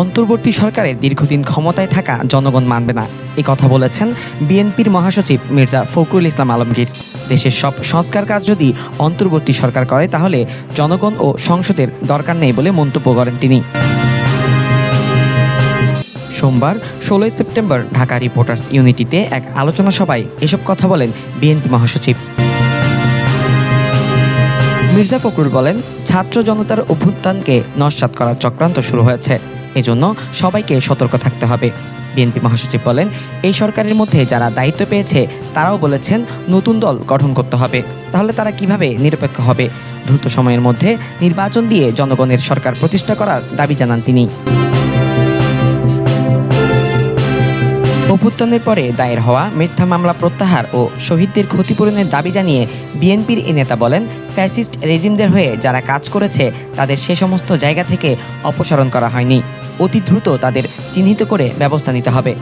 অন্তর্বর্তী সরকারের দীর্ঘদিন ক্ষমতায় থাকা জনগণ মানবে না। এ কথা বলেছেন বিএনপির মহাসচিব মির্জা ফখরুল ইসলাম আলমগীর। দেশের সব সংস্কার কাজ যদি অন্তর্বর্তী সরকার করে, তাহলে জনগণ ও সংসদের দরকার নেই বলে মন্তব্য করেন তিনি। সোমবার ষোলোই সেপ্টেম্বর ঢাকা রিপোর্টার্স ইউনিটিতে এক আলোচনা সভায় এসব কথা বলেন বিএনপি মহাসচিব। মির্জা ফখরুল বলেন, ছাত্র জনতার অভ্যুত্থানকে নস্যাৎ করার চক্রান্ত শুরু হয়েছে। এজন্য সবাইকে সতর্ক থাকতে হবে। বিএনপি মহাসচিব বলেন, এই সরকারের মধ্যে যারা দায়িত্ব পেয়েছে, তারাও বলেছেন নতুন দল গঠন করতে হবে। তাহলে তারা কীভাবে নিরপেক্ষ হবে? দ্রুত সময়ের মধ্যে নির্বাচন দিয়ে জনগণের সরকার প্রতিষ্ঠা করার দাবি জানান তিনি। অভ্যুত্থানের পরে দায়ের হওয়া মিথ্যা মামলা প্রত্যাহার ও শহীদদের ক্ষতিপূরণের দাবি জানিয়ে বিএনপির এই নেতা বলেন, ফ্যাসিস্ট রেজিমদের হয়ে যারা কাজ করেছে, তাদের সে সমস্ত জায়গা থেকে অপসারণ করা হয়নি। অতি দ্রুত তাদের চিহ্নিত করে ব্যবস্থা নিতে হবে।